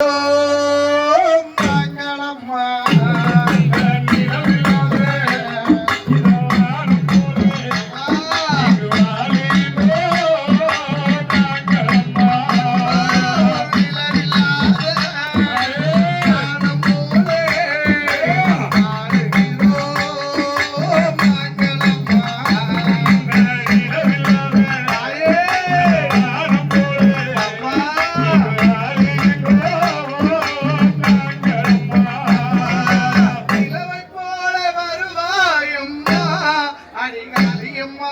Oh! காரியம் அம்மா